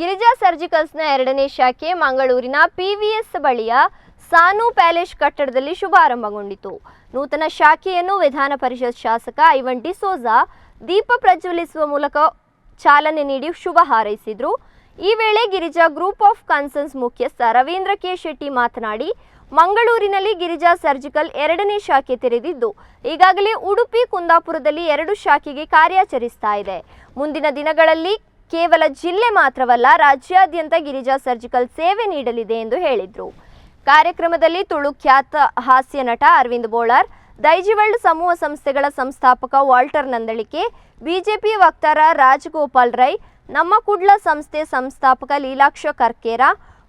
ಗಿರಿಜಾ ಸರ್ಜಿಕಲ್ಸ್ನ ಎರಡನೇ ಶಾಖೆ ಮಂಗಳೂರಿನ ಪಿವಿಎಸ್ ಬಳಿಯ ಸಾನು ಪ್ಯಾಲೇಸ್ ಕಟ್ಟಡದಲ್ಲಿ ಶುಭಾರಂಭಗೊಂಡಿತು. ನೂತನ ಶಾಖೆಯನ್ನು ವಿಧಾನ ಪರಿಷತ್ ಶಾಸಕ ಐವನ್ ಡಿಸೋಜಾ ದೀಪ ಪ್ರಜ್ವಲಿಸುವ ಮೂಲಕ ಚಾಲನೆ ನೀಡಿ ಶುಭ ಹಾರೈಸಿದರು. ಈ ವೇಳೆ ಗಿರಿಜಾ ಗ್ರೂಪ್ ಆಫ್ ಕನ್ಸರ್ನ್ಸ್ ಮುಖ್ಯಸ್ಥ ರವೀಂದ್ರ ಕೆ ಶೆಟ್ಟಿ ಮಾತನಾಡಿ, ಮಂಗಳೂರಿನಲ್ಲಿ ಗಿರಿಜಾ ಸರ್ಜಿಕಲ್ ಎರಡನೇ ಶಾಖೆ ತೆರೆದಿದ್ದು, ಈಗಾಗಲೇ ಉಡುಪಿ ಕುಂದಾಪುರದಲ್ಲಿ ಎರಡು ಶಾಖೆಗೆ ಕಾರ್ಯಾಚರಿಸ್ತಾ ಇದೆ. ಮುಂದಿನ ದಿನಗಳಲ್ಲಿ ಕೇವಲ ಜಿಲ್ಲೆ ಮಾತ್ರವಲ್ಲ, ರಾಜ್ಯಾದ್ಯಂತ ಗಿರಿಜಾ ಸರ್ಜಿಕಲ್ ಸೇವೆ ನೀಡಲಿದೆ ಎಂದು ಹೇಳಿದರು. ಕಾರ್ಯಕ್ರಮದಲ್ಲಿ ತುಳು ಖ್ಯಾತ ಹಾಸ್ಯ ನಟ ಅರವಿಂದ್ ಬೋಳಾರ್, ದೈಜಿವಳ್ಳು ಸಮೂಹ ಸಂಸ್ಥೆಗಳ ಸಂಸ್ಥಾಪಕ ವಾಲ್ಟರ್ ನಂದಳಿಕೆ, ಬಿಜೆಪಿ ವಕ್ತಾರ ರಾಜಗೋಪಾಲ್ ರೈ, ನಮ್ಮ ಕುಡ್ಲ ಸಂಸ್ಥೆ ಸಂಸ್ಥಾಪಕ ಲೀಲಾಕ್ಷ ಕರ್ಕೇರ,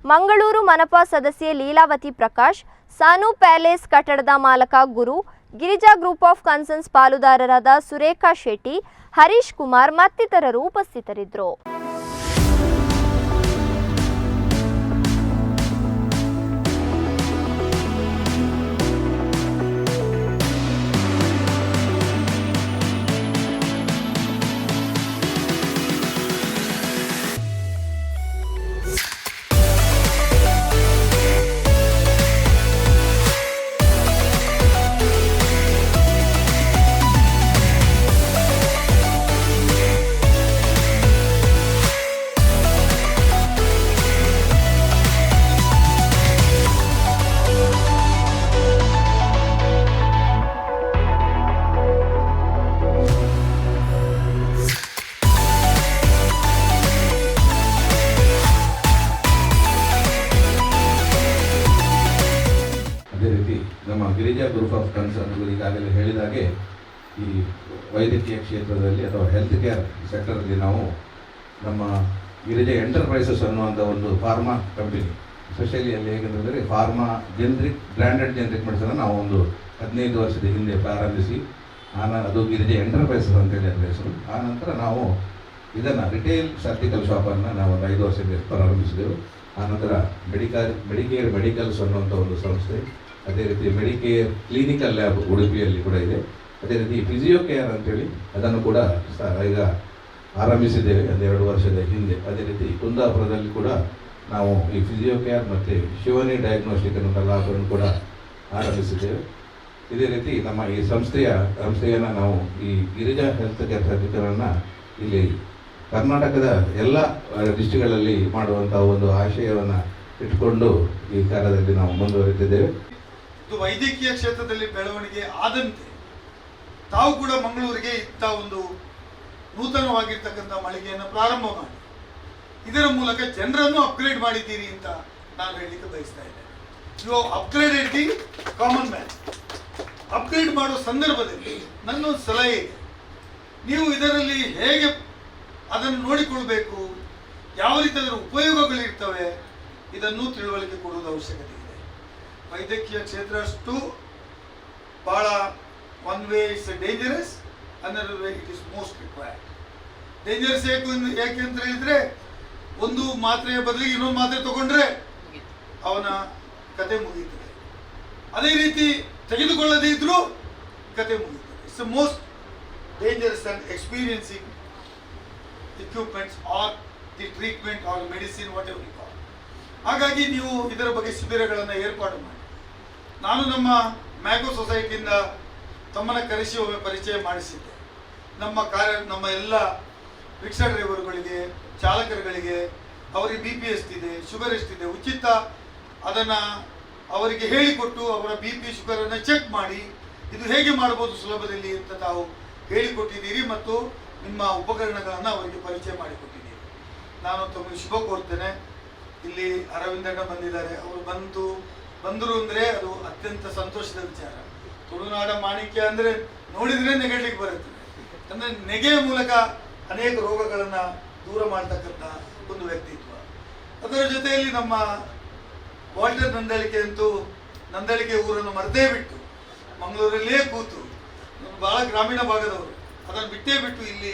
ಮಂಗಳೂರು ಮನಪಾ ಸದಸ್ಯೆ ಲೀಲಾವತಿ ಪ್ರಕಾಶ್, ಸಾನು ಪ್ಯಾಲೇಸ್ ಕಟ್ಟಡದ ಮಾಲಕ Guru Girija group of concerns ಪಾಲುದಾರರಾದ Surekha Shetty Harish Kumar ಮತ್ತಿತರರು ಉಪಸ್ಥಿತರಿದ್ದರು. ನಮ್ಮ ಗಿರಿಜಾ ಗ್ರೂಪ್ ಆಫ್ ಕನ್ಸರ್ನ್ ಈಗಾಗಲೇ ಹೇಳಿದಾಗೆ, ಈ ವೈದ್ಯಕೀಯ ಕ್ಷೇತ್ರದಲ್ಲಿ ಅಥವಾ ಹೆಲ್ತ್ ಕೇರ್ ಸೆಕ್ಟರಲ್ಲಿ ನಾವು ನಮ್ಮ ಗಿರಿಜಾ ಎಂಟರ್ಪ್ರೈಸಸ್ ಅನ್ನುವಂಥ ಒಂದು ಫಾರ್ಮಾ ಕಂಪನಿ ಸ್ಪೆಷಲಿ ಅಲ್ಲಿ ಹೇಗಂತಂದರೆ pharma generic branded generic medicine ನಾವು ಒಂದು ಹದಿನೈದು ವರ್ಷದ ಹಿಂದೆ ಪ್ರಾರಂಭಿಸಿ, ಆನ ಅದು ಗಿರಿಜಾ ಎಂಟರ್ಪ್ರೈಸಸ್ ಅಂತೇಳಿ ಅದರ ಹೆಸರು. ಆನಂತರ ನಂತರ ನಾವು ಇದನ್ನು ರಿಟೇಲ್ ಸರ್ಜಿಕಲ್ ಶಾಪನ್ನು ನಾವು ಒಂದು ಐದು ವರ್ಷದ ಪ್ರಾರಂಭಿಸಿದೆವು. ಆನಂತರ ಮೆಡಿಕಲ್ ಮೆಡಿಕೇರ್ ಮೆಡಿಕಲ್ಸ್ ಅನ್ನುವಂಥ ಒಂದು ಸಂಸ್ಥೆ ಅದೇ ರೀತಿ ಮೆಡಿಕೇರ್ ಕ್ಲಿನಿಕಲ್ ಲ್ಯಾಬ್ ಉಡುಪಿಯಲ್ಲಿ ಕೂಡ ಇದೆ. ಅದೇ ರೀತಿ ಫಿಸಿಯೋ ಕೇರ್ ಅಂತೇಳಿ ಅದನ್ನು ಕೂಡ ಈಗ ಆರಂಭಿಸಿದ್ದೇವೆ ಒಂದೆರಡು ವರ್ಷದ ಹಿಂದೆ. ಅದೇ ರೀತಿ ಕುಂದಾಪುರದಲ್ಲಿ ಕೂಡ ನಾವು ಈ ಫಿಸಿಯೋ ಕೇರ್ ಮತ್ತು ಶಿವನಿ ಡಯಾಗ್ನೋಸ್ಟಿಕ್ ಅನ್ನೋ ಲ್ಯಾಬನ್ನು ಕೂಡ ಆರಂಭಿಸಿದ್ದೇವೆ. ಇದೇ ರೀತಿ ನಮ್ಮ ಈ ಸಂಸ್ಥೆಯ, ಸಂಸ್ಥೆಯನ್ನು ನಾವು ಈ ಗಿರಿಜಾ ಹೆಲ್ತ್ ಕೇರ್ ಸರ್ಜಿಕಲನ್ನು ಇಲ್ಲಿ ಕರ್ನಾಟಕದ ಎಲ್ಲ ಡಿಸ್ಟ್ರಿಕ್ಟ್ಗಳಲ್ಲಿ ಮಾಡುವಂಥ ಒಂದು ಆಶಯವನ್ನು ಇಟ್ಕೊಂಡು ಈ ಕಾರ್ಯದಲ್ಲಿ ನಾವು ಮುಂದುವರಿತಿದ್ದೇವೆ ಇದು ವೈದ್ಯಕೀಯ ಕ್ಷೇತ್ರದಲ್ಲಿ ಬೆಳವಣಿಗೆ ಆದಂತೆ ತಾವು ಕೂಡ ಮಂಗಳೂರಿಗೆ ಇತ್ತ ಒಂದು ನೂತನವಾಗಿರ್ತಕ್ಕಂಥ ಮಳಿಗೆಯನ್ನು ಪ್ರಾರಂಭ ಮಾಡಿ. ಇದರ ಮೂಲಕ ಜನರನ್ನು ಅಪ್ಗ್ರೇಡ್ ಮಾಡಿದ್ದೀರಿ ಅಂತ ನಾನು ಹೇಳಲಿಕ್ಕೆ ಬಯಸ್ತಾ ಇದ್ದೇನೆ. You upgraded the common man upgrade ಮಾಡೋ ಸಂದರ್ಭದಲ್ಲಿ ನನ್ನೊಂದು ಸಲಹೆ ಇದೆ. ನೀವು ಇದರಲ್ಲಿ ಹೇಗೆ ಅದನ್ನು ನೋಡಿಕೊಳ್ಬೇಕು, ಯಾವ ರೀತಿ ಅದರ ಉಪಯೋಗಗಳಿರ್ತವೆ ಇದನ್ನು ತಿಳುವಳಿಕೆ ಕೊಡುವುದು ಅವಶ್ಯಕತೆ ಇದೆ. ವೈದ್ಯಕೀಯ ಕ್ಷೇತ್ರ ಅಷ್ಟು ಬಹಳ one way it's dangerous another way it is most required dangerous ಅಂತ- ಯಾಕೆ ಅಂತ ಹೇಳಿದ್ರೆ, ಒಂದು ಮಾತ್ರೆಯ ಬದಲಿಗೆ ಇನ್ನೊಂದು ಮಾತ್ರೆ ತಗೊಂಡ್ರೆ ಅವನ ಕತೆ ಮುಗಿಯುತ್ತದೆ. ಅದೇ ರೀತಿ ತೆಗೆದುಕೊಳ್ಳದೇ ಇದ್ರೂ ಕತೆ ಮುಗಿಯುತ್ತದೆ. It's most dangerous and experiencing equipments or the treatment or medicine whatever call ಹಾಗಾಗಿ ನೀವು ಇದರ ಬಗ್ಗೆ ಶಿಬಿರಗಳನ್ನು ಏರ್ಪಾಡು ಮಾಡಿ. ನಾನು ನಮ್ಮ ಮ್ಯಾಗೋ ಸೊಸೈಟಿಯಿಂದ ತಮ್ಮನ್ನು ಕರೆಸಿ ಒಮ್ಮೆ ಪರಿಚಯ ಮಾಡಿಸಿದ್ದೆ. ನಮ್ಮ ಕಾರ್ಯ, ನಮ್ಮ ಎಲ್ಲ ರಿಕ್ಷಾ ಡ್ರೈವರ್ಗಳಿಗೆ, ಚಾಲಕರುಗಳಿಗೆ ಅವರಿಗೆ ಬಿ ಪಿ ಎಷ್ಟಿದೆ, ಶುಗರ್ ಎಷ್ಟಿದೆ, ಉಚಿತ ಅದನ್ನು ಅವರಿಗೆ ಹೇಳಿಕೊಟ್ಟು ಅವರ ಬಿ ಪಿ ಶುಗರನ್ನು ಚೆಕ್ ಮಾಡಿ ಇದು ಹೇಗೆ ಮಾಡ್ಬೋದು ಸುಲಭದಲ್ಲಿ ಅಂತ ತಾವು ಹೇಳಿಕೊಟ್ಟಿದ್ದೀರಿ ಮತ್ತು ನಿಮ್ಮ ಉಪಕರಣಗಳನ್ನು ಅವರಿಗೆ ಪರಿಚಯ ಮಾಡಿಕೊಟ್ಟಿದ್ದೀರಿ. ನಾನು ತಮಗೆ ಶುಭ ಕೋರ್ತೇನೆ. ಇಲ್ಲಿ ಅರವಿಂದಣ್ಣ ಬಂದಿದ್ದಾರೆ. ಅವರು ಬಂತು ಬಂದರು ಅಂದರೆ ಅದು ಅತ್ಯಂತ ಸಂತೋಷದ ವಿಚಾರ. ತುಳುನಾಡ ಮಾಣಿಕ್ಯ ಅಂದರೆ ನೋಡಿದ್ರೆ ನೆಗೆಡ್ಲಿಕ್ಕೆ ಬರುತ್ತೆ. ಅಂದರೆ ನೆಗೆಯ ಮೂಲಕ ಅನೇಕ ರೋಗಗಳನ್ನು ದೂರ ಮಾಡ್ತಕ್ಕಂಥ ಒಂದು ವ್ಯಕ್ತಿತ್ವ. ಅದರ ಜೊತೆಯಲ್ಲಿ ನಮ್ಮ ವಾಲ್ಟರ್ ನಂದಳಿಕೆ ಅಂತೂ ನಂದಳಿಕೆ ಊರನ್ನು ಮರದೇ ಬಿಟ್ಟು ಮಂಗಳೂರಲ್ಲೇ ಕೂತು ಬಹಳ ಗ್ರಾಮೀಣ ಭಾಗದವರು ಅದನ್ನು ಬಿಟ್ಟೇ ಬಿಟ್ಟು ಇಲ್ಲಿ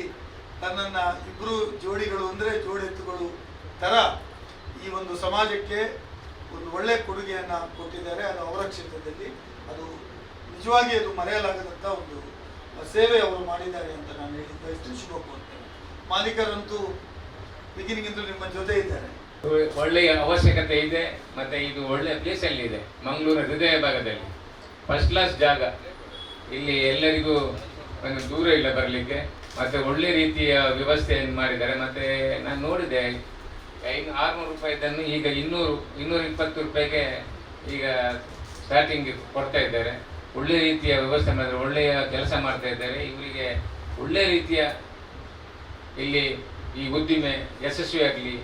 ತನ್ನನ್ನು ಇಬ್ಬರು ಜೋಡಿಗಳು ಅಂದರೆ ಜೋಡೆತ್ತುಗಳು ಥರ ಈ ಒಂದು ಸಮಾಜಕ್ಕೆ ಒಂದು ಒಳ್ಳೆಯ ಕೊಡುಗೆಯನ್ನು ಕೊಟ್ಟಿದ್ದಾರೆ ಅದು ಅವರ ಕ್ಷೇತ್ರದಲ್ಲಿ. ಅದು ನಿಜವಾಗಿ ಅದು ಮರೆಯಲಾಗದಂಥ ಒಂದು ಸೇವೆ ಅವರು ಮಾಡಿದ್ದಾರೆ ಅಂತ ನಾನು ಹೇಳಿ ಬಯಸ್ತೀನಿ ಶುಭ ಕೋರ್ತೇನೆ. ಮಾಲೀಕರಂತೂ ಬಿಗಿನಿಂಗ್ ನಿಮ್ಮ ಜೊತೆ ಇದ್ದಾರೆ. ಒಳ್ಳೆಯ ಅವಶ್ಯಕತೆ ಇದೆ, ಮತ್ತೆ ಇದು ಒಳ್ಳೆಯ ಪ್ಲೇಸ್ ಅಲ್ಲಿ ಇದೆ ಮಂಗಳೂರು ಹೃದಯ ಭಾಗದಲ್ಲಿ. ಫಸ್ಟ್ ಕ್ಲಾಸ್ ಜಾಗ. ಇಲ್ಲಿ ಎಲ್ಲರಿಗೂ ಒಂದು ದೂರ ಇಲ್ಲ ಬರಲಿಕ್ಕೆ, ಮತ್ತೆ ಒಳ್ಳೆ ರೀತಿಯ ವ್ಯವಸ್ಥೆಯನ್ನು ಮಾಡಿದ್ದಾರೆ, ಮತ್ತೆ ನಾನು ನೋಡಿದೆ ಐನು ಆರ್ನೂರು ರೂಪಾಯಿದನ್ನು ಈಗ ಇನ್ನೂರು, ಇನ್ನೂರ ಇಪ್ಪತ್ತು ರೂಪಾಯಿಗೆ ಈಗ ಸ್ಟಾರ್ಟಿಂಗ್ ಕೊಡ್ತಾ ಇದ್ದಾರೆ. ಒಳ್ಳೆ ರೀತಿಯ ವ್ಯವಸ್ಥೆ ಮಾಡಿದರೆ ಒಳ್ಳೆಯ ಕೆಲಸ ಮಾಡ್ತಾ ಇದ್ದಾರೆ. ಇವರಿಗೆ ಒಳ್ಳೆ ರೀತಿಯ ಇಲ್ಲಿ ಈ ಉದ್ದಿಮೆ ಯಶಸ್ವಿಯಾಗಲಿ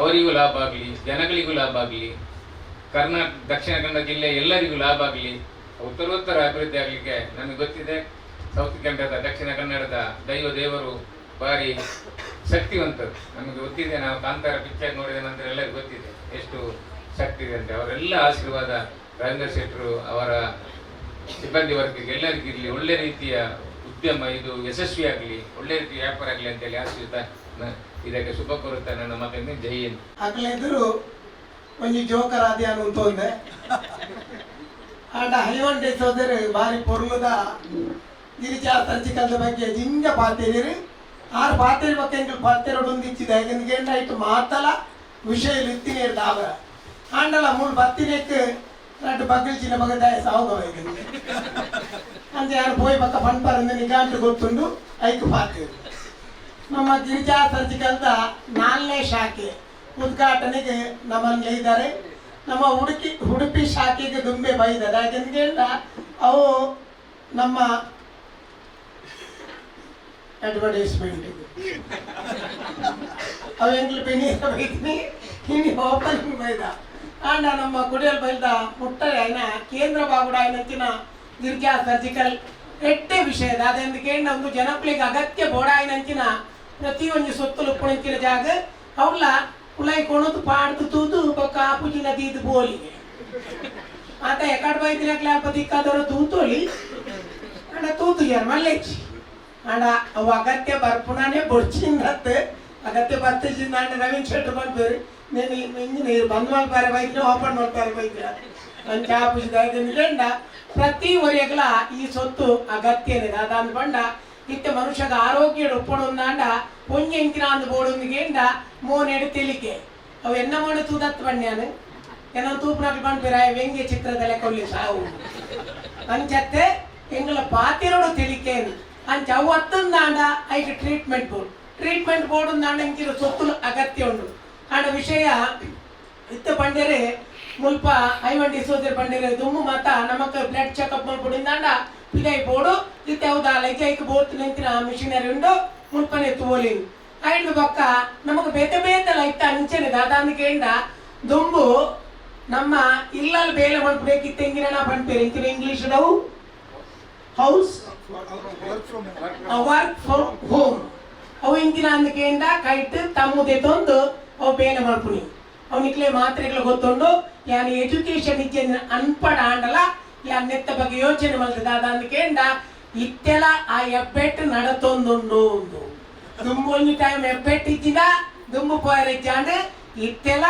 ಅವರಿಗೂ ಲಾಭ ಆಗಲಿ, ಜನಗಳಿಗೂ ಲಾಭ ಆಗಲಿ ಕರ್ನಾಟಕ ದಕ್ಷಿಣ ಕನ್ನಡ ಜಿಲ್ಲೆ ಎಲ್ಲರಿಗೂ ಲಾಭ ಆಗಲಿ ಉತ್ತರೋತ್ತರ ಅಭಿವೃದ್ಧಿ ಆಗಲಿಕ್ಕೆ ನಮಗೆ ಗೊತ್ತಿದೆ. ಸೌತ್ ಕನ್ನಡದ, ದಕ್ಷಿಣ ಕನ್ನಡದ ದೈವ ದೇವರು ಭಾರಿ ಶಕ್ತಿವಂತರು ನಮಗೆ ಗೊತ್ತಿದೆ, ನಾವು ಕಾಂತಾರ ಪಿಕ್ಚರ್ ನೋಡಿದ ನಂತರ ಎಲ್ಲರಿಗೂ ಗೊತ್ತಿದೆ ಎಷ್ಟು ಶಕ್ತಿ ಇದೆ ಅಂತ. ಅವರೆಲ್ಲ ಆಶೀರ್ವಾದ, ರಾಜೇಂದ್ರ ಶೆಟ್ಟರು, ಅವರ ಸಿಬ್ಬಂದಿ ವರ್ಗಕ್ಕೆ ಎಲ್ಲರಿಗೂ ಇರಲಿ. ಒಳ್ಳೆ ರೀತಿಯ ಉದ್ಯಮ, ಇದು ಯಶಸ್ವಿಯಾಗಲಿ, ಒಳ್ಳೆ ರೀತಿಯ ವ್ಯಾಪಾರ ಆಗಲಿ ಅಂತೇಳಿ ಆಶೀರ್ವಾದ ಇದಕ್ಕೆ ಶುಭ ಕೋರುತ್ತಾ ನನ್ನ ಮಗನ ಜೈ ಹಿಂದ್. ಒಂದು ಒಂಜಿ ಜೋಕರ್ ಆದಿ ಅನ್ಕೊಂಡೆ ಹೈವನ್ ಹೈವಂಡೆ ಸೋದರಿ ಭಾರಿ ಪೊರ್ಲುದ ಗಿರಿಜಾ ತಂಚಿಕಲ್ದ ಬಗ್ಗೆ ಜಿಂಗ ಪಾತೇರಿ ಆರು ಪಾತೇರಿ ಬಗ್ಗೆ ಎಂಕಲ್ ಪಾತೇರೋಡು ಒಂದಿಚ್ಚಿದ ಯಾಕೆಂದ್ರೆ ಆಯ್ತು ಮಾತಲ ವಿಷಯ ಇತ್ತಿನ ದಾಬರ ಆಂಡಲ ಮೂರು ಬತ್ತಿನೆಕ್ ಚಿನ್ನ ಬಗ್ಗೆ ದಯ ಸಾವುಗವಾಯ್ತು ಅಂತ ಯಾರು ಪೋಯ್ ಪಕ್ಕ ಪಂಪರಂದ ನಿಗಾಂಟು ಗೊತ್ತುಂಡು, ಐಕ್ ಪಾತೇರಿ ನಮ್ಮ ಗಿರಿಜಾ ಸರ್ಜಿಕಲ್ದ ನಾಲ್ನೇ ಶಾಖೆ ಉದ್ಘಾಟನೆಗೆ ನಮ್ಮನ್ನು ಇದ್ದಾರೆ. ನಮ್ಮ ಉಡುಪಿ ಉಡುಪಿ ಶಾಖೆಗೆ ದುಂಬೆ ಬೈದಾರೆ ಯಾಕೆಂದ್ರೆ ಅವು ನಮ್ಮ ಅಡ್ವರ್ಟೈಸ್ಮೆಂಟ್ ಅವು ಎಂಗ್ಲು ಬೆನೀರ ಬೈತೀನಿ ಇನಿ ಓಪನಿಂಗ್ ಬೈದ ಆಂಡ ನಮ್ಮ ಕುಡಿಯಲ್ ಮುಟ್ಟರೆ ಅಣ್ಣ ಕೇಂದ್ರ ಬಾಗುಡ ಏನಂತಿನ ಸರ್ಜಿಕಲ್ ಎಟ್ಟೆ ವಿಷಯದ. ಅದೆಂదుకే ಒಂದು ಜನಪ್ಲಿಗೆ ಅಗತ್ಯ ಬೋಡ ಆಯ್ನಂಚಿನ ಪ್ರತಿಯೊಂದು ಸೊತ್ತಲು ಕುಣಿತಿನ ಜಾಗ ಅವ್ಲ ಕುಲೈ ಕೊಣದು ಪಾಡ್ದು ತೂದು ಬೊಕ್ಕ ಆಪುಜಿನ ದೀದು ಆತ ಎಕಡ್ ಬೈದಿನ ಕ್ಲಾಪತಿ ದಿಕ್ಕಾದವರು ತೂತೋಲಿ, ಆಂಡ ತೂತು ಯಾರು ಮಲ್ಲೆಚ್ಚಿ ಆಂಡ ಅವು ಅಗತ್ಯ ಬರ್ಪುಣನೆ ಬೊಡ್ಚಿಂದತ್ ಅಗತ್ಯ ಬರ್ತಿಸಿಂದ ಆಂಡ ರವೀಂದ್ರ ಶೆಟ್ರು ಬಂದ್ಬೇರು నేను ఇంజనీర్ బంద్ మల్పారి బైక్ ఓపెన్ మల్పారి బైక్ అని ಚಾಪಿಸಿದ ಪ್ರತಿ ಒರೆಗಲ ಈ ಸೊತ್ತು ಅಗತ್ಯನೇ ಅದಾಂದ್ ಬಂಡ ಇತ್ತೆ ಮನುಷ್ಯಗ ಆರೋಗ್ಯ ಉಪ್ಪಡುಂದಾಂಡ ಪೊಂಜೆ ಇಂಕಿನ ಅಂದ್ ಬೋಡುಂದಿಗೇಂಡ ಮೋನೆಡು ತಿಳಿಕೆ ಅವು ಎನ್ನ ಮಾಡು ತೂದತ್ ಬಣ್ಣ್ಯಾನು ಏನೋ ತೂಪನಾಗ್ಲಿ ಬಂದ್ಬಿರ ವ್ಯಂಗ್ಯ ಚಿತ್ರದಲ್ಲೇ ಕೊಲ್ಲಿ ಸಾವು ಅಂಚತ್ತೆ ಎಂಗಳ ಪಾತಿರೋಡು ತಿಳಿಕೇನು ಅಂಚ ಅವು ಹತ್ತಂದಾಂಡ ಐದು ಟ್ರೀಟ್ಮೆಂಟ್ ಬೋರ್ಡ್ ಟ್ರೀಟ್ಮೆಂಟ್ ಬೋರ್ಡ್ ఉందాండ ఇంకిన సొత్తులు అగత్య ఉండు ఆడ విషయ ಇತ್ತ ಪಂಡರೆ ಮುಲ್ಪ ಐವಂಡಿ ಸೋದರಿ ಪಂಡರೆ ದುಮ್ಮು ಮಾತ ನಮಕ್ ಬ್ಲಡ್ ಚೆಕಪ್ ಮಲ್ಪುಡಿಂದಾಂಡ ಪಿದೈ ಬೋಡು ಇತ್ತ ಹೌದಾ ಲೈಕೈಕ್ ಬೋಟ್ ನಿಂತಿನ ಮಿಷನರಿ ಉಂಡು ಮುಲ್ಪನೆ ತೋಲಿನ್ ಐದು ಬೊಕ್ಕ ನಮಕ್ ಬೇತೆ ಬೇತಲ ಇತ್ತ ಅಂಚನೆ ದಾದಾಂದಿಕೆಂಡ ದುಂಬು ನಮ್ಮ ಇಲ್ಲಲ್ ಬೇಲೆ ಮಲ್ಪುಡೇಕಿತ್ತ ಎಂಗಿನ ಪಂಪೇರು ಇಂಕಿನ English ಡವು house work from home ಅವು ಇಂದಿನ ಅಂದಿಕೆಯಿಂದ ಕೈಟ್ ತಮ್ಮದೇ ತಂದು ಅವು ಬೇನೆ ಮಲ್ಪುನಿ. ಅವನಿಕ್ಲೆ ಮಾತ್ರೆಗಳು ಗೊತ್ತುಂಡು, ಯಾನ್ ಎಜುಕೇಶನ್ ಇಜ್ಜೆನ ಅನ್ಪಡ ಆಂಡಲ, ಯಾನ್ ನೆತ್ತ ಬಗ್ಗೆ ಯೋಚನೆ ಮಲ್ತದ ಅದಕ್ಕೆಂಡ ಇತ್ತೆಲ ಆ ಎಬ್ಬೆಟ್ಟು ನಡತೊಂದುಂಡು ಉಂದು ದುಂಬು ಒಂಜಿ ಟೈಮ್ ಎಬ್ಬೆಟ್ಟು ಇಜ್ಜಿದ ದುಂಬು ಪೋಯರ್ ಇಜ್ಜಾಂಡ್ ಇತ್ತೆಲ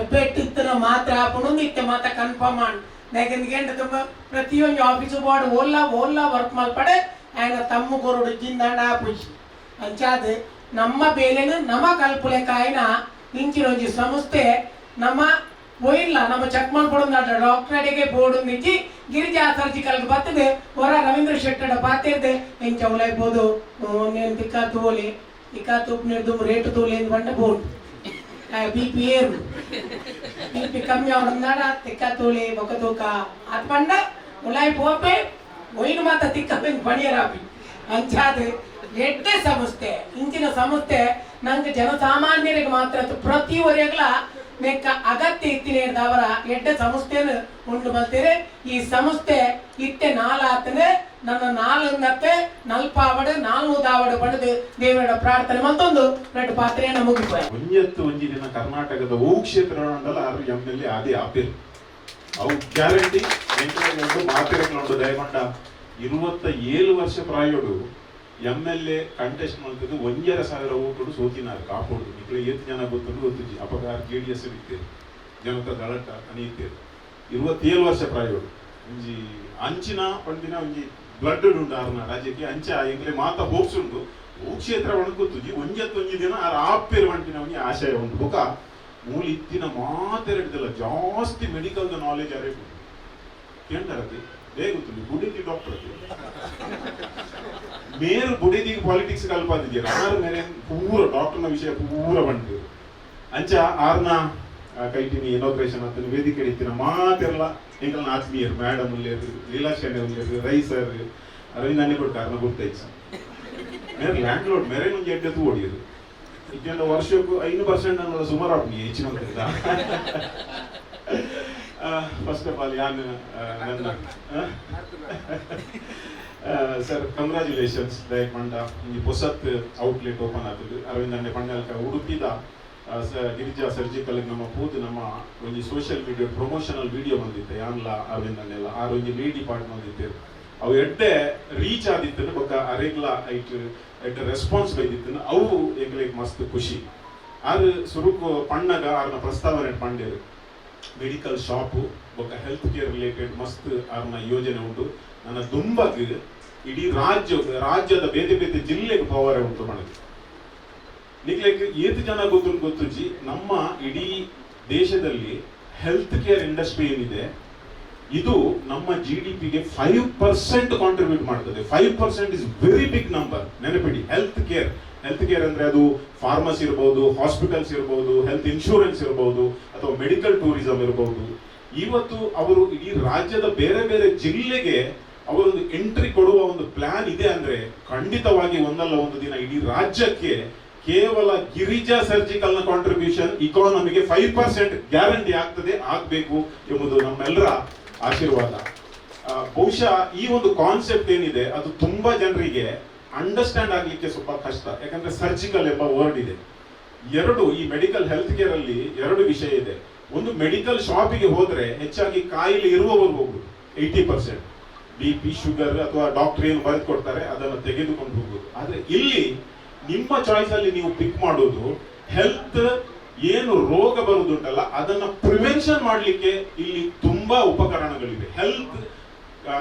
ಎಬ್ಬೆಟ್ಟು ಇತ್ತನ ಮಾತ್ರ ಹಾಕೊಂಡು ಇತ್ತೆ ಮಾತ್ರ ಕನ್ಫರ್ಮ್ ಆಂಡ್ ಯಾಕೆಂದ್ಕಂಡು ತುಂಬ ಪ್ರತಿಯೊಂದು ಆಫೀಸು ಬೋರ್ಡ್ ಓಲ್ಲ ಓಲ್ಲ ವರ್ಕ್ ಮಾಲ್ಪಡೆ ಆ್ಯಂಡ್ ತಮ್ಮ ಗೊರಡು ಜಿಂದಾಂಡ ಆಪುಜಿ ಅಂಚಾದ ನಮ್ಮ ಬೇಲೆನ, ನಮ್ಮ ಕಲ್ಪುಲೆ ಕಾಯಿನ ಇಂಚಿನೊಂಜಿ ಸಂಸ್ಥೆ ನಮ್ಮ ಒಯ್ಯಿಲ್ಲ ನಮ್ಮ ಚೆಕ್ ಮಾಡ್ಕೊಡೋದು ಡಾಕ್ಟರ್ ಅಡಿಗೆ ಬೋರ್ಡ್ ನಿಂಚಿ ಗಿರಿಜಾ ಸರ್ಜಿಕಲ್ಗೆ ಬತ್ತದೆ ಹೊರ ರವೀಂದ್ರ ಶೆಟ್ಟಡ ಪಾತಿರ್ದೆ ಇಂಚ ಉಲಾಯ್ಬೋದು. ತಿಕ್ಕಾ ತೋಲಿ ತಿಕ್ಕಾ ತುಪ್ಪು ರೇಟ್ ತೋಲಿ ಅಂತ ಬಂಡ ಬೋರ್ಡ್. ಬಿ ಪಿ ಏರು ಬಿ ಪಿ ಕಮ್ಮಿ ಅವ್ರನ್ನಾಡ ತಿಕ್ಕ ತೋಳಿ ಬೊಕ ತೂಕ ಆತ್ಮಂಡ ಮುಲಾಯಿ ಪೋಪೆ ಒಯ್ನು ಮಾತ ತಿಕ್ಕ ಬಂದು ಬಣಿಯರಾಪಿ ಎಡ್ಡೆ ಸಂಸ್ಥೆ ಇಂಚಿನ ಸಂಸ್ಥೆ ನಂಗೆ ಜನಸಾಮಾನ್ಯರಿಗೆ ಮಾತ್ರ ಪ್ರತಿ ವರೆಗಲ ನೆಕ್ಕ ಅಗತ್ಯ ಇತ್ತಿನ ಅವರ ಎಡ್ಡೆ ಸಂಸ್ಥೆನ ಉಂಟು ಬರ್ತೀರಿ ಈ ಸಂಸ್ಥೆ ಇತ್ತೆ ನಾಲಾತನೇ ನನ್ನ ನಾಲ್ನತ್ತೆ ನಾಲ್ಕು ನಾಲ್ನೂದಾವಡು ಪಡೆದು ದೇವರ ಪ್ರಾರ್ಥನೆ. ಮತ್ತೊಂದು ರೆಡ್ ಪಾತ್ರೆಯನ್ನು ಮುಗಿపోయి ಒಂಜತ್ತು ಒಂಜಿ ದಿನ ಕರ್ನಾಟಕದ ಹೂ ಕ್ಷೇತ್ರ ಉಂಡಲ್ಲ ಆರು ಎಂ ಎಲ್ ಎ ಆದಿ ಆಪಿರ್. ಅವು ಗ್ಯಾರಂಟಿ ಎಂಟು ಮಾತಿರಕ್ಲುಂಡು ದಯಗೊಂಡ. ಇರುವತ್ತ ಏಳು ವರ್ಷ ಪ್ರಾಯೋಡು ಎಂ ಎಲ್ ಎ ಕಂಟೆಸ್ಟ್ ಮಾಡ್ತಿದ್ದು ಒಂಜರ ಸಾವಿರ ಓಟು ಸೋತಿನಾರು, ಕಾಪೋಡು. ನಿಕ್ಲೆ ಏತ್ ಜನ ಗೊತ್ತುಂಡು ಗೊತ್ತಿಜ್ಜಿ ಅಪಗಾರ ಜೆ ಡಿ ಎಸ್ ಇರ್ತೇವೆ ಜನತಾ ದಳಟ ಅನಿರ್ತೇವೆ ಇರುವತ್ತೇಳು ವರ್ಷ ಪ್ರಾಯೋಡು. ಒಂಜಿ ಅಂಚಿನ ಪಂಡಿನ ಒಂಜಿ ಬ್ಲಡ್ ಉಂಡು ರಾಜ್ಯಕ್ಕೆ. ಅಂಚ ಎಂಗ್ಲೆ ಮಾತ ಹೋಪ್ಸ್ ಉಂಡು ಓ ಕ್ಷೇತ್ರ ಒಣಗುತ್ತುಜಿ ಒಂಜತ್ತು ಒಂಜಿ ದಿನ ಆರ್ ಆಪೇರು ಒಂಟಿನವನಿಗೆ ಆಶಯ ಉಂಟು. ಬೊಕ ಮೂಲ ಇತ್ತಿನ ಮಾತೆರಡಿದಲ್ಲ ಜಾಸ್ತಿ ಮೆಡಿಕಲ್ ನಾಲೆಜ್ ಅರೇ ಕೇಳ್ತಾರತಿ ಬೇಗುತ್ತಿ ಬುಡಿದಿ ಡಾಕ್ಟರ್ ಮೇರು ಬುಡಿದಿ ಪಾಲಿಟಿಕ್ಸ್ ಕಲ್ಪಾದಿದ್ದೀರ ಆರು ಮೇರೆ ಪೂರ ಡಾಕ್ಟರ್ನ ವಿಷಯ ಪೂರ ಬಂತು ಅಂಚ ಆರ್ನ ಕೈಟಿನಿ ಇನಾಗ್ರೇಷನ್ ಅಂತ ವೇದಿಕೆ ಇಡ್ತೀನಿ ಮಾತೆಲ್ಲ ಎಂಕಲ್ನ ಆತ್ಮೀಯರು ಮೇಡಮ್ ಉಲ್ಲೇರು ಲೀಲಾಶಾನೆ ಉಲ್ಲೇರು ರೈ ಸರ್ ಅರವಿಂದ್ ಅನ್ನೇ ಕೊಟ್ಟು ಕಾರಣ ಗೊತ್ತಾಯ್ತು ಮೇರೆ ಲ್ಯಾಂಡ್ ಲೋಡ್ ಮೇರೆ ನಿಮ್ಗೆ ಎಡ್ಡೆತ್ತು ಓಡಿಯರು ಇದ್ದ ವರ್ಷಕ್ಕೂ ಐದು ಪರ್ಸೆಂಟ್ ಅನ್ನೋದು ಸುಮಾರು ಆಗ್ನಿ ಹೆಚ್ಚಿನ ಫಸ್ಟ್ ಆಫ್ ಆಲ್ ಯಾನ್ ನನ್ನ ಸರ್ ಕಂಗ್ರಾಚುಲೇಷನ್ಸ್ ದಯಕ್ ಮಂಡ ಈ ಹೊಸತ್ ಔಟ್ಲೆಟ್ ಓಪನ್ ಆಗ್ತದೆ ಅರವಿಂದ್ ಅನ್ನೇ ಪಂಡಲ್ಕ ಉಡುಪಿದ ಗಿರಿಜಾ ಸರ್ಜಿಕಲ್ ನಮ್ಮ ಪೂದು ನಮ್ಮ ಒಂಜಿ ಸೋಷಿಯಲ್ ಮೀಡಿಯಾ ಪ್ರಮೋಷನಲ್ ವಿಡಿಯೋ ಬಂದಿತ್ತೆ ಯಾನ್ಲ ಅವೆನ್ನೆಲ್ಲ ಆರು ಒಂಜಿ ಲೇಡಿ ಪಾರ್ಟ್ ಬಂದಿತ್ತೆ. ಅವು ಎಡ್ಡೆ ರೀಚ್ ಆದಿತ್ತನ, ಬೊಕ್ಕ ಅರೆಗ್ಲ ಐಟ್ ಐಟ್ ರೆಸ್ಪಾನ್ಸ್ ಬೈದಿತ್ತನ. ಅವು ಎಂಗ್ಲಿಗೆ ಮಸ್ತ್ ಖುಷಿ. ಆರು ಸುರುಕು ಪಣ್ಣಗ ಆರ್ನ ಪ್ರಸ್ತಾವನೆ ಪಂಡೇರು ಮೆಡಿಕಲ್ ಶಾಪು ಬೊಕ್ಕ ಹೆಲ್ತ್ ಕೇರ್ ರಿಲೇಟೆಡ್ ಮಸ್ತ್ ಆರ್ನ ಯೋಜನೆ ಉಂಟು. ನನ್ನ ದುಂಬಗ್ ಇಡೀ ರಾಜ್ಯ, ರಾಜ್ಯದ ಬೇತೆ ಬೇತೆ ಜಿಲ್ಲೆಗೆ ಪವರ್ ಉಂಟು ಮಾಡೋದು. ನಿಕ್ಲೆಗ್ ಏತು ಜನ ಗೊತ್ತು ಗೊತ್ತಿ ನಮ್ಮ ಇಡೀ ದೇಶದಲ್ಲಿ ಹೆಲ್ತ್ ಕೇರ್ ಇಂಡಸ್ಟ್ರಿ ಏನಿದೆ, ಇದು ನಮ್ಮ ಜಿ ಡಿ ಪಿಗೆ ಫೈವ್ ಪರ್ಸೆಂಟ್ ಕಾಂಟ್ರಿಬ್ಯೂಟ್ ಮಾಡ್ತದೆ. Five percent is very big number ನೆನಪಿಡಿ ಹೆಲ್ತ್ ಕೇರ್ ಹೆಲ್ತ್ ಕೇರ್ ಅಂದ್ರೆ ಅದು ಫಾರ್ಮಸಿ ಇರಬಹುದು ಹಾಸ್ಪಿಟಲ್ಸ್ ಇರಬಹುದು ಹೆಲ್ತ್ ಇನ್ಶೂರೆನ್ಸ್ ಇರಬಹುದು ಅಥವಾ ಮೆಡಿಕಲ್ ಟೂರಿಸಂ ಇರಬಹುದು ಇವತ್ತು ಅವರು ಇಡೀ ರಾಜ್ಯದ ಬೇರೆ ಬೇರೆ ಜಿಲ್ಲೆಗೆ ಅವರೊಂದು ಎಂಟ್ರಿ ಕೊಡುವ ಒಂದು ಪ್ಲಾನ್ ಇದೆ ಅಂದ್ರೆ ಖಂಡಿತವಾಗಿ ಒಂದಲ್ಲ ಒಂದು ದಿನ ಇಡೀ ರಾಜ್ಯಕ್ಕೆ ಕೇವಲ ಗಿರಿಜಾ ಸರ್ಜಿಕಲ್ನ ಕಾಂಟ್ರಿಬ್ಯೂಷನ್ ಇಕಾನಮಿಗೆ ಫೈವ್ ಪರ್ಸೆಂಟ್ ಗ್ಯಾರಂಟಿ ಆಗ್ತದೆ, ಆಗ್ಬೇಕು ಎಂಬುದು ನಮ್ಮೆಲ್ಲರ ಆಶೀರ್ವಾದ. ಬಹುಶಃ ಈ ಒಂದು ಕಾನ್ಸೆಪ್ಟ್ ಏನಿದೆ, ಅದು ತುಂಬಾ ಜನರಿಗೆ ಅಂಡರ್ಸ್ಟ್ಯಾಂಡ್ ಆಗ್ಲಿಕ್ಕೆ ಸ್ವಲ್ಪ ಕಷ್ಟ. ಯಾಕಂದ್ರೆ ಸರ್ಜಿಕಲ್ ಎಂಬ ವರ್ಡ್ ಇದೆ. ಎರಡು, ಈ ಮೆಡಿಕಲ್ ಹೆಲ್ತ್ ಕೇರ್ ಅಲ್ಲಿ ಎರಡು ವಿಷಯ ಇದೆ. ಒಂದು ಮೆಡಿಕಲ್ ಶಾಪಿಗೆ ಹೋದ್ರೆ ಹೆಚ್ಚಾಗಿ ಕಾಯಿಲೆ ಇರುವವರು ಹೋಗುದು eighty percent B P sugar ಅಥವಾ ಡಾಕ್ಟರ್ ಏನು ಬರೆದು ಕೊಡ್ತಾರೆ, ಅದನ್ನು ತೆಗೆದುಕೊಂಡು ಹೋಗುದು ಆದ್ರೆ ಇಲ್ಲಿ ನಿಮ್ಮ ಚಾಯ್ಸ್ ಅಲ್ಲಿ ನೀವು ಪಿಕ್ ಮಾಡೋದು ಹೆಲ್ತ್ ಏನು ರೋಗ ಬರುದುಂಟಲ್ಲ ಅದನ್ನ ಪ್ರಿವೆನ್ಷನ್ ಮಾಡಲಿಕ್ಕೆ ಇಲ್ಲಿ ತುಂಬಾ ಉಪಕರಣಗಳಿವೆ. ಹೆಲ್ತ್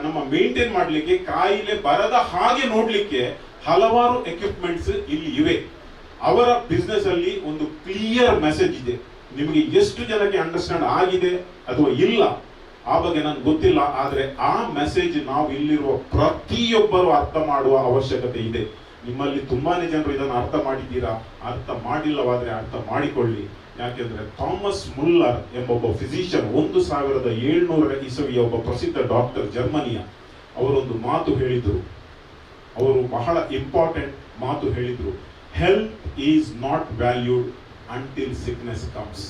ನಮ್ಮ ಮೇಂಟೈನ್ ಮಾಡಲಿಕ್ಕೆ, ಕಾಯಿಲೆ ಬರದ ಹಾಗೆ ನೋಡ್ಲಿಕ್ಕೆ ಹಲವಾರು ಎಕ್ವಿಪ್ಮೆಂಟ್ಸ್ ಇಲ್ಲಿ ಇವೆ. ಅವರ ಬಿಸ್ನೆಸ್ ಅಲ್ಲಿ ಒಂದು ಕ್ಲಿಯರ್ ಮೆಸೇಜ್ ಇದೆ. ನಿಮಗೆ ಎಷ್ಟು ಜನಕ್ಕೆ ಅಂಡರ್ಸ್ಟ್ಯಾಂಡ್ ಆಗಿದೆ ಅಥವಾ ಇಲ್ಲ, ಆ ಬಗ್ಗೆ ನನ್ಗೆ ಗೊತ್ತಿಲ್ಲ, ಆದ್ರೆ ಆ ಮೆಸೇಜ್ ನಾವು ಇಲ್ಲಿರುವ ಪ್ರತಿಯೊಬ್ಬರು ಅರ್ಥ ಮಾಡುವ ಅವಶ್ಯಕತೆ ಇದೆ. ನಿಮ್ಮಲ್ಲಿ ತುಂಬಾನೇ ಜನರು ಇದನ್ನು ಅರ್ಥ ಮಾಡಿದ್ದೀರಾ? ಅರ್ಥ ಮಾಡಿಲ್ಲವಾದ್ರೆ ಅರ್ಥ ಮಾಡಿಕೊಳ್ಳಿ. ಯಾಕೆಂದ್ರೆ ಥಾಮಸ್ ಮುಲ್ಲರ್ ಎಂಬ ಒಬ್ಬ ಫಿಸಿಷಿಯನ್ ಒಂದು ಸಾವಿರದ ಏಳ್ನೂರ ಇಸವಿಯ ಒಬ್ಬ ಪ್ರಸಿದ್ಧ ಡಾಕ್ಟರ್ ಜರ್ಮನಿಯ, ಅವರೊಂದು ಮಾತು ಹೇಳಿದ್ರು. ಅವರು ಬಹಳ ಇಂಪಾರ್ಟೆಂಟ್ ಮಾತು ಹೇಳಿದ್ರು. Health is not valued until sickness comes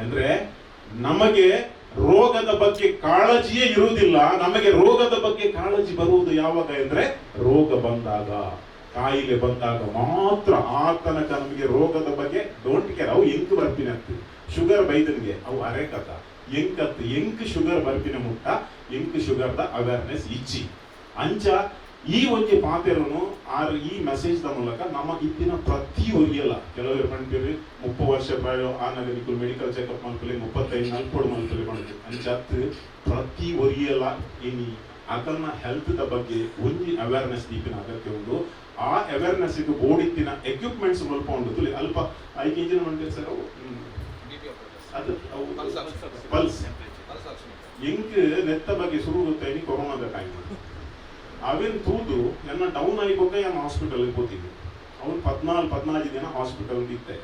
ಅಂದ್ರೆ ನಮಗೆ ರೋಗದ ಬಗ್ಗೆ ಕಾಳಜಿಯೇ ಇರುವುದಿಲ್ಲ. ನಮಗೆ ರೋಗದ ಬಗ್ಗೆ ಕಾಳಜಿ ಬರುವುದು ಯಾವಾಗ ಅಂದ್ರೆ ರೋಗ ಬಂದಾಗ. ಕಾಯಿಲೆ ಬಂದಾಗ ಮಾತ್ರ ಆ ತನಕ ನಮಗೆ ರೋಗದ ಬಗ್ಗೆ ಡೋಂಟ್ ಕೇರ್ ಅವು ಎಂಕ್ ಬರ್ಪಿನ ಶುಗರ್ ಬೈದನ್ಗೆ ಅವು ಅರೆಕತ ಎಂಕತ್ತು ಎಂಕ್ ಶುಗರ್ ಬರ್ಪಿನ ಮುಟ್ಟ. ಎಂಕ್ ಶುಗರ್ದ ಅವೇರ್ನೆಸ್ ಇಚ್ಚಿ ಅಂಚ ಈ ಒಂಜಿ ಪಾತೆರನು ಆರ್ ಈ ಮೆಸೇಜ್ ದ ಮೂಲಕ ನಮ್ಮ ಇತ್ತಿನ ಪ್ರತಿ ಒರಿಯಲ್ಲ ಕೆಲವರು ಪಂಡ್ತೀರಿ ಮುಪ್ಪ ವರ್ಷ ಪ್ರಾಯ ಆ ನಗರಿಕುಲು ಮೆಡಿಕಲ್ ಚೆಕಪ್ ಮಾಡ್ಕೊಳ್ಳಿ ಮುಪ್ಪತ್ತೈದು ನಲ್ಪೊಡು ಮಾಡ್ಕೊಳ್ಳಿ ಪಂಡ್ತಿ ಅಂಚತ್ ಪ್ರತಿ ಒರಿಯಲ್ಲ ಏನಿ ಅಕಲ್ನ ಹೆಲ್ತ್ ದ ಬಗ್ಗೆ ಒಂಜಿ ಅವೇರ್ನೆಸ್ ದೀಪಿನ ಅಗತ್ಯ ಉಂಟು. ಆ ಅವೇರ್ನೆಸ್ ಇದು ಬೋಡಿತ್ತಿನ ಎಕ್ವಿಪ್ಮೆಂಟ್ಸ್ ಮಲ್ಪ ಉಂಟು. ತುಲಿ ಅಲ್ಪ ಐದು ಇಂಜಿನ್ ಮಂಡಿ ಸರ್ ಅದು ಪಲ್ಸ್ ಎಂಕ್ ನೆತ್ತ ಬಗ್ಗೆ ಶುರು ಗೊತ್ತಾಯ್ತು ಕೊರೋನಾದ ಟೈಮ್ ಅವೇನ್ ತೂದು ಎನ್ನ ಡೌನ್ ಆಯ್ಬೋಕ ಏನು ಹಾಸ್ಪಿಟಲ್ ಕೂತಿದ್ದೆ ಅವ್ನು ಪದ್ನಾಲ್ಕು ಪದ್ನಾಲ್ಕು ದಿನ ಹಾಸ್ಪಿಟಲ್ ಇತ್ತೆ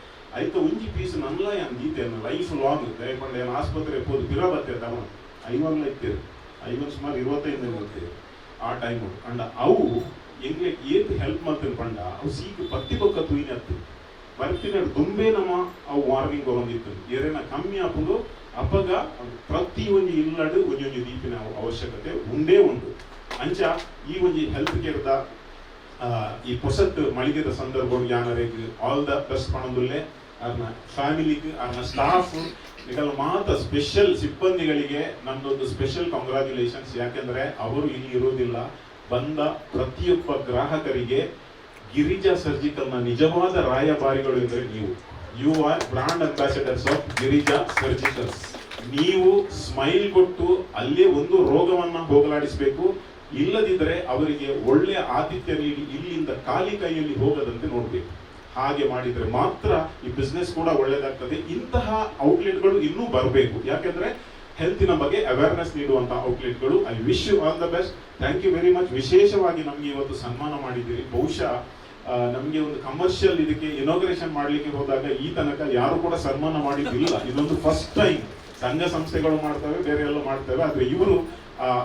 ಐತ ಒಂಜಿ ಪೀಸ್ ನನ್ಲ ಏನು ಗೀತೆ ಲೈಫ್ ಲಾಂಗ್ ದಯಕೊಂಡು ಏನು ಆಸ್ಪತ್ರೆ ಹೋದು ಬಿರ ಬರ್ತೇವೆ ತಗೊಂಡು ಐವನ್ಲ ಇತ್ತೇವೆ ಐವನ್ ಸುಮಾರು ಇರುವತ್ತೈದು. ಬರ್ತೇವೆ ಆ ಟೈಮ್ ಅಂಡ ಅವು ಎಂಗೆ ಏತ್ ಹೆಲ್ಪ್ ಮಾಡ್ತೀನಿ ಪಂಡ ಅವು ಸೀಕ್ ಬತ್ತಿ ಬೊಕ್ಕ ತುಯಿನ ಹತ್ತು. ಬರ್ತಿನ ದುಂಬೆ ನಮ್ಮ ಅವು ವಾರ್ನಿಂಗ್ ಬಂದಿತ್ತು. ಏರೇನ ಕಮ್ಮಿ ಹಾಕೊಂಡು ಅಪಗ ಪ್ರತಿ ಒಂದು ಇಲ್ಲಡು ಒಂದೊಂದು ದೀಪಿನ ಅವಶ್ಯಕತೆ ಉಂಡೇ ಉಂಟು. ಅಂಚ ಈ ಒಂಜಿ ಹೆಲ್ತ್ ಕೇರ್ದ ಈ ಪೊಸತ್ ಮಳಿಗೆದ ಸಂದರ್ಭ ಯಾನರೇಗ್ ಆಲ್ ದ ಬೆಸ್ಟ್ ಪಣದುಲ್ಲೆ. ಅರ್ನ ಫ್ಯಾಮಿಲಿಗ್ ಅರ್ನ ಸ್ಟಾಫ್ ಇದೆಲ್ಲ ಮಾತ್ರ ಸ್ಪೆಷಲ್ ಸಿಬ್ಬಂದಿಗಳಿಗೆ ನಮ್ದೊಂದು ಸ್ಪೆಷಲ್ ಕಂಗ್ರಾಚುಲೇಷನ್ಸ್ ಯಾಕೆಂದ್ರೆ ಅವರು ಇಲ್ಲಿ ಇರೋದಿಲ್ಲ. ಬಂದ ಪ್ರತಿಯೊಬ್ಬ ಗ್ರಾಹಕರಿಗೆ ಗಿರಿಜಾ ಸರ್ಜಿಕಲ್ನ ನಿಜವಾದ ರಾಯಭಾರಿಗಳು ಎಂದರೆ ನೀವು. You are brand ambassadors of Girija surgicals ನೀವು ಸ್ಮೈಲ್ ಕೊಟ್ಟು ಅಲ್ಲಿ ಒಂದು ರೋಗವನ್ನ ಹೋಗಲಾಡಿಸಬೇಕು. ಇಲ್ಲದಿದ್ದರೆ ಅವರಿಗೆ ಒಳ್ಳೆಯ ಆತಿಥ್ಯ ನೀಡಿ ಇಲ್ಲಿಂದ ಖಾಲಿ ಕೈಯಲ್ಲಿ ಹೋಗದಂತೆ ನೋಡಬೇಕು. ಹಾಗೆ ಮಾಡಿದರೆ ಮಾತ್ರ ಈ ಬಿಸ್ನೆಸ್ ಕೂಡ ಒಳ್ಳೆಯದಾಗ್ತದೆ ಇಂತಹ ಔಟ್ಲೆಟ್ಗಳು ಇನ್ನೂ ಬರಬೇಕು. ಯಾಕೆಂದ್ರೆ ಹೆಲ್ತಿನ ಬಗ್ಗೆ ಅವೇರ್ನೆಸ್ ನೀಡುವಂತಹ ಔಟ್ಲೆಟ್ಗಳು I wish you all the best thank you very much ವಿಶೇಷವಾಗಿ ನಮಗೆ ಇವತ್ತು ಸನ್ಮಾನ ಮಾಡಿದ್ದೀರಿ. ಬಹುಶಃ ನಮಗೆ ಒಂದು ಕಮರ್ಷಿಯಲ್ ಇದಕ್ಕೆ ಇನಾಗ್ರೇಷನ್ ಮಾಡಲಿಕ್ಕೆ ಹೋದಾಗ ಈ ತನಕ ಯಾರು ಕೂಡ ಸನ್ಮಾನ ಮಾಡಿದ್ದಿಲ್ಲ. ಇದೊಂದು ಫಸ್ಟ್ ಟೈಮ್ ಸಂಘ ಸಂಸ್ಥೆಗಳು ಮಾಡ್ತವೆ, ಬೇರೆ ಎಲ್ಲ ಮಾಡ್ತವೆ, ಆದರೆ ಇವರು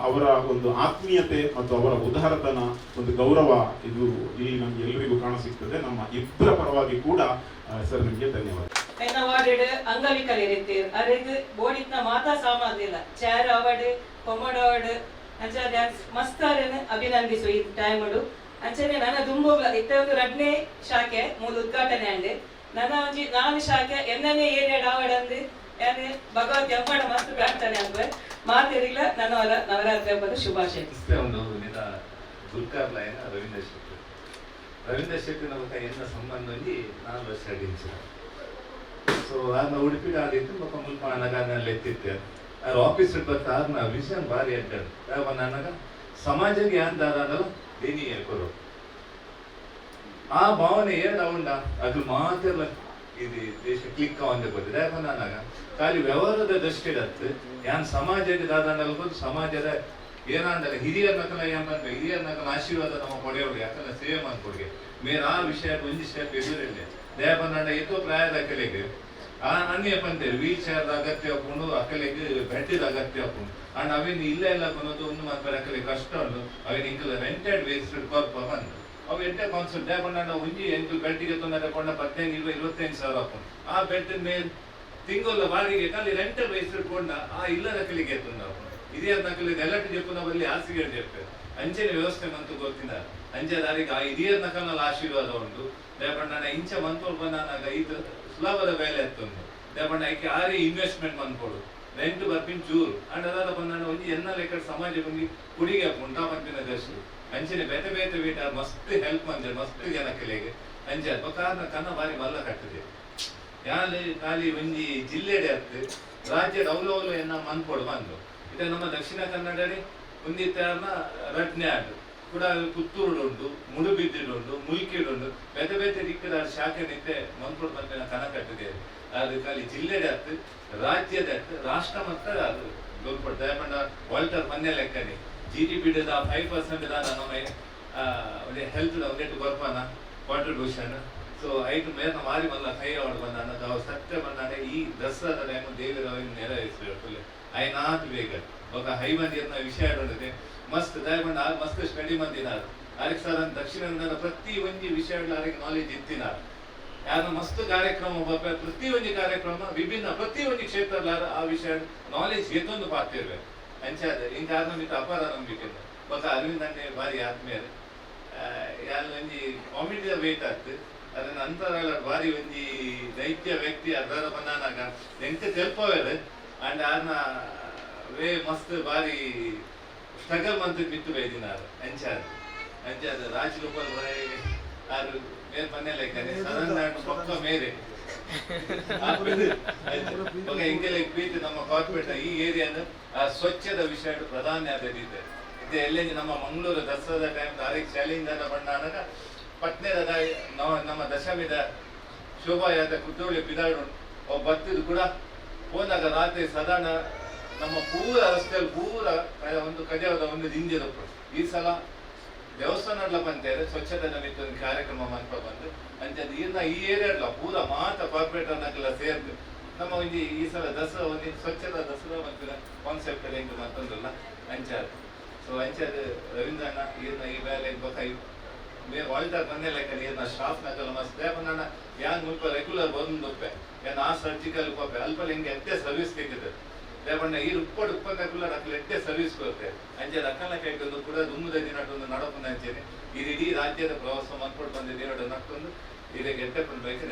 ಅವರ ಒಂದು ಆತ್ಮೀಯತೆ ಮತ್ತು ಅವರ ಉದಾರತನ, ಒಂದು ಗೌರವ ಇದು ಇಲ್ಲಿ ನಮ್ಗೆ ಎಲ್ಲರಿಗೂ ಕಾಣಸಿಗ್ತದೆ ನಮ್ಮ ಇಬ್ಬರ ಪರವಾಗಿ ಕೂಡ ಸರ್ ನಿಮಗೆ ಧನ್ಯವಾದ. ಎನ್ನ ವಾರ್ಡ್ ಅರೆ ಅರೆಗ್ ಬೋಡಿತ್ನ ಮಾತಾ ಇಲ್ಲ. ಚೇರ್ ಅವಾರ್ಡ್ ಕೊಮ್ಮಡ್ ಅವಾರ್ಡ್ ಅಂಚ ಡ್ಯಾನ್ಸ್ ಅಭಿನಂದಿಸು ಈ ಟೈಮಡು ಅಂಚನೆ ನನ್ನ ದುಂಬೋಗ್ಲ, ಇತ್ತ ಒಂದು ರಡ್ನೇ ಶಾಖೆ, ಮೂಲ ಉದ್ಘಾಟನೆ ಅಂಡೆ ನನ್ನ ಒಂಜಿ ನಾನು ಶಾಖೆ ಎನ್ನನೇ ಏರಿಯಾಡ್ ಅವಾರ್ಡ್ ಅಂದ್. ಯಾನೆ ಭಗವತಿ ಅಮ್ಮಡ ಮಸ್ತ್ ಪ್ರಾರ್ಥನೆ ಅಂದ್ವೆ ಮಾತಿರಿಲ್ಲ ನನ್ನ ನವರಾತ್ರಿ ಹಬ್ಬದ ಶುಭಾಶಯ. ಲೈನ್ ರವೀಂದ್ರ ಶೆಟ್ಟಿ. ರವೀಂದ್ರ ಶೆಟ್ಟಿ ನಮ್ಮ ಎನ್ನ ಸಂಬಂಧ ನಾನು ವರ್ಷ ಸೊ ನಾನು ಉಡುಪಿದ ಆದಿತ್ತು ಬೊಕ ಮುಲ್ಪ ನನಗನ್ನಲ್ಲಿ ಎತ್ತಿತ್ತೆ ಆಫೀಸ್ ಬತ್ತ ನಾ ವಿಷನ್ ಭಾರಿ ಅಡ್ಡ ಯಾವ ನನಗ ಸಮಾಜಕ್ಕೆ ಏನ್ ದಾರ ದೇನಿ ಹೇಳ್ಕೊರು ಆ ಭಾವನೆ ಏನ್ ಅವಂಡ ಅದು ಮಾತ್ರ ಇದು ದೇಶ ಕ್ಲಿಕ್ ಅವಂದೆ ಬರ್ತದೆ ಯಾಕಂದ್ರೆ ಖಾಲಿ ವ್ಯವಹಾರದ ದೃಷ್ಟಿಡತ್ತು ಯಾನ್ ಸಮಾಜಕ್ಕೆ ದಾದಾನಲ್ಬೋದು ಸಮಾಜದ ಏನಾಂದಲ್ಲ ಹಿರಿಯರ ನಕಲ ಏನ್ ಬಂದ್ರೆ ಹಿರಿಯರ ನಕಲ ಆಶೀರ್ವಾದ ನಮ್ಮ ಕೊಡೆಯೋಡು ಯಾಕಂದ್ರೆ ಸೇವೆ ಮಾಡ್ಕೊಡ್ಗೆ. ಮೇನ್ ಆ ವಿಷಯ ಒಂದು ಸ್ಟೆಪ್ ಎದುರಿಲ್ಲ ದೇವನಂಡ ಎತ್ತೋ ಪ್ರಾಯದ ಅಕ್ಕಲಿಗೆ ಆ ಅನ್ಯ ಬಂದೆ ವೀಲ್ ಚೇರ್ ಅಗತ್ಯ ಹಾಕೊಂಡು ಅಕ್ಕಲಿಗೆ ಬೆಡ್ಡಿದ ಅಗತ್ಯ ಹಾಕೊಂಡು. ಅಂಡ್ ಅವೇನು ಇಲ್ಲ ಇಲ್ಲ ಕೊನೋದು ಒಂದು ಮಾತ್ರ ಅಕ್ಕಲಿಗೆ ಕಷ್ಟ ಉಂಟು. ಅವೇನು ಇಂಕಲ ರೆಂಟೆಡ್ ವೇಸ್ಟ್ ಕೊರ್ಪ ಬಂದು ಅವು ಎಂಟೆ ಕಾನ್ಸೆಪ್ಟ್ ದೇವಣ್ಣ ಒಂಜಿ ಎಂಟು ಬೆಡ್ಡಿಗೆ ತೊಂದರೆ ಕೊಂಡ ಹದಿನೈದು ಇರುವ ಇರುವತ್ತೈದು ಸಾವಿರ ಹಾಕೊಂಡು ಆ ಬೆಡ್ ಮೇಲೆ ತಿಂಗಳ ಬಾಡಿಗೆ ಖಾಲಿ ರೆಂಟಲ್ ವೇಸ್ಟೆಡ್ ಕೊಂಡ ಆ ಇಲ್ಲದ ಕಲಿಗೆ ಎತ್ತುಂಡ ಇದೇ ನಕಲಿಗೆ ಎಲ್ಲಟ್ಟು ಜಪ್ಪುನ ಬಲ್ಲಿ ಹಾಸಿಗೆ ಜಪ್ಪೆ ಅಂಚೆನ ವ್ಯವಸ್ಥೆ ಮಂತು ಗೊತ್ತಿಲ್ಲ ಅಂಚೆ ದಾರಿಗೆ ಆ ಹಿರಿಯರ ನಕಲ್ನಲ್ಲಿ ಆಶೀರ್ವಾದ ಉಂಟು ದೇವಣ್ಣ ಇಂಚ ಮಂತೋರ್ ಬಂದಾಗ ಇದು ಸುಲಭದ ಬೇಲೆ ಎತ್ತುಂಡು ದೇವಣ್ಣ ಐಕೆ ಆರಿ ಇನ್ವೆಸ್ಟ್ಮೆಂಟ್ ಮಂತ್ಕೊಡು ರೆಂಟ್ ಬರ್ಪಿನ್ ಚೂರು ಅಂಡ್ ಅದಾದ ಬಂದ ಒಂಜಿ ಎನ್ನ ಲೆಕ್ಕ ಸಮಾಜ ಬಂದು ಕುಡಿಗೆ ಉಂಟಾ ಮನ್ಪಿನ ದರ್ಶಿ ಅಂಚಿನ ಬೇತೆ ಬೇತೆ ವೀಟ ಮಸ್ತ್ ಹೆಲ್ಪ್ ಮಂಜೆ ಮಸ್ತ್ ಜನ ಕೆಲೆಗೆ. ಅಂಚೆ ಕಾರಣ ಕನ್ನ ಬಾರಿ ಮಲ್ಲ ಕಟ್ಟಿದೆ. ಯಾಲೆ ಖಾಲಿ ಒಂಜಿ ಜಿಲ್ಲೆಡೆ ಅತ್ತ ರಾಜ್ಯ ಅವಲವಲು ಎನ್ನ ಮನ್ಪೊಡು ಬಂದು. ಇದೆ ನಮ್ಮ ದಕ್ಷಿಣ ಕನ್ನಡಡೆ ತರನ ಆಡು. ಕೂಡ ಪುತ್ತೂರುಡುಂಡು ಮುಡುಬಿದ್ದಿಡುಂಡು ಮುಲ್ಕಿಡುಂಡು ಬೇತೆ ಬೇತೆ ದಿಕ್ಕದ ಶಾಖೆ ನಿಂತೆ ಮನ್ಪೊಡು ಬಂದಿನ ಕನ ಕಟ್ಟಿದೆ. ಅದು ಖಾಲಿ ಜಿಲ್ಲೆಡೆ ಆಗ್ತದೆ, ರಾಜ್ಯದ ಅತ್ತು ರಾಷ್ಟ್ರ ಮಟ್ಟ ಅದು. ದೊಡ್ಡ ದಯಪಂಡ ವಾಲ್ಟರ್ ಮೊನ್ನೆ ಲೆಕ್ಕನೆ G D P five percent ದಾನ ನಮ್ಮ ಹೆಲ್ತ್ ಒಂದೆಟ್ಟು ಬರ್ಪಾನ ಕಾಂಟ್ರಿಬ್ಯೂಷನ್ ಸೊ ಐಟು ಮೇಲ ಮಾರಿ ಬಂದ ಕೈ ಅವಳು ಬಂದಾನ ತಾವು ಸತ್ಯ ಬಂದಾನೆ, ಈ ದಸರಾದ ದೇವರ ನೆರವೇರಿಸಿರ್ತಾರೆ ಐನಾತ್ ನಾಟ್ ಬೇಗ. ఒక ಹೈ ಮಂದಿ ಅನ್ನ ವಿಷಯ ಹೇಳಿದೆ ಮಸ್ತ್ ದಯಮಂಡ್ ಮಸ್ತ್ ಸ್ಟಡಿ ಮಂದಿನ ಅದಕ್ಕೆ ಸರ್ ದಕ್ಷಿಣ ಪ್ರತಿ ಒಂಜಿ ವಿಷಯಗಳ ನಾಲೆಜ್ ಇತ್ತಿನಾರು ಯಾರ ಮಸ್ತ್ ಕಾರ್ಯಕ್ರಮ ಬರ್ಬೇಕು ಪ್ರತಿ ಒಂಜಿ ಕಾರ್ಯಕ್ರಮ, ವಿಭಿನ್ನ ಪ್ರತಿ ಒಂಜಿ ಕ್ಷೇತ್ರದ ಆ ವಿಷಯ ನಾಲೆಜ್ ಎತ್ತೊಂದು ಪಾತಿರ್ಬೇಕು ಅಂಚಾದ ಇಂಕ ಮಿತ ಅಪಾರ ನಂಬಿಕೆ ಬೊಕ ಅರವಿಂದ್ ಬಾರಿ ಆತ್ಮೀಯರು. ಯಾರು ಒಂಜಿ ಕಾಮಿಡಿಯ ವೇಟ್ ಆಗ್ತದೆ. ಅದನ್ನ ನಂತರ ಬಾರಿ ಒಂಜಿ ದೈತ್ಯ ವ್ಯಕ್ತಿ ಅದರ ಬಂದಾನಾಗ ಎಂತ ತೆಲ್ಪವೇರು. ಅಂಡ್ ಆರ್ನ ವೇ ಮಸ್ತ್ ಬಾರಿ ಸ್ಟ್ರಗಲ್ ಮಂತ್ ಬಿತ್ತು ಬೈದಿನಾರು ಅಂಚಾದ ಅಂಚಾದ ರಾಜಗೋಪಾಲ್ ರಾಯ್ ಆರು ನಮ್ಮ ಈ ಏರಿಯಾದ ಸ್ವಚ್ಛದ ವಿಷಯ ಪ್ರಧಾನ ಆದಿದ್ದೆ ಇದೆ. ನಮ್ಮ ಮಂಗಳೂರು ದಸರಾದ ಟೈಮ್ ತಾರೀಖ್ ಚಾಲೆಂಜ್ ಅನ್ನ ಬಂದಾಗ ನಮ್ಮ ದಶಮಿದ ಶೋಭಾಯಾದ ಕುದ್ದೋಳಿ ಪಿದಾಡು ಅವು ಕೂಡ. ಹೋದಾಗ ರಾತ್ರಿ ಸದಾನ ನಮ್ಮ ಪೂರ ರಸ್ತೆಯಲ್ಲಿ ಪೂರ ಒಂದು ಕಜಾವದ ಒಂದು ದಿಂಜಿರಪ್ಪ ಈ ಸಲ ದೇವಸ್ಥಾನಡ್ಲ ಬಂತೇರೆ ಸ್ವಚ್ಛತೆ ನಮಿತ್ತು ಒಂದು ಕಾರ್ಯಕ್ರಮ ಮನ್ಪ ಬಂದು, ಅಂತೆ ಇನ್ನ ಈ ಏರಿಯಾಡ್ಲ ಪೂರ ಮಾತ ಕಾರ್ಪೊರೇಟ್ ಅನ್ನಕ್ಕೆಲ್ಲ ಸೇರ್ದು. ನಮ್ಮ ಒಂಜಿ ಈ ಸಲ ದಸರಾ ಒಂದು ಸ್ವಚ್ಛತಾ ದಸರಾ ಮಂತ್ರ ಕಾನ್ಸೆಪ್ಟ್ ಎಲ್ಲ ಹಿಂಗೆ ಮತ್ತೊಂದಲ್ಲ ಅಂಚಾದ್ ಸೊ ಅಂಚಾದ ರವೀಂದ್ರಣ್ಣ ಈರ್ನ ಈ ಬೇಲೆ ಬೊಕ ಮೇ ವಾಲ್ಟರ್ ಬಂದೆ ಲೆಕ್ಕ ಈರ್ನ ಸ್ಟಾಫ್ ನಕಲ್ಲ ಮಸ್ತ್. ಯಾನ್ ಮುಲ್ಪ ರೆಗ್ಯುಲರ್ ಬಂದು ಏನ್ ಆ ಸರ್ಜಿಕಲ್ ಪಪ್ಪೆ ಅಲ್ಪ ಹಿಂಗೆ ಎತ್ತೆ ಸರ್ವಿಸ್ ತೆಗೆದು ದೇವಣ್ಣ ಈ ಉಪ್ಪಡು ಉಪ್ಪಂದಕ್ಕಲ್ಲ ಅಕ್ಕಲ ఎట్టే ಸರ್ವಿಸ್ ಕೊಡ್ತೆ ಅಂಚೆ ಅಕ್ಕಲ ಕೈಗೊಂದು ಕೂಡ ದುಮ್ಮದ ಒಂದು ನಡಪನ ಅಂಚೆನೆ ಈ ಇಡೀ ರಾಜ್ಯದ ಪ್ರವಾಸ ಮಾಡ್ಕೊಂಡು ಬಂದಿದ್ದೀವಿ ನಕ್ಕೊಂಡು ಇದಕ್ಕೆ ಎಟ್ಟೆ ಬೇಕು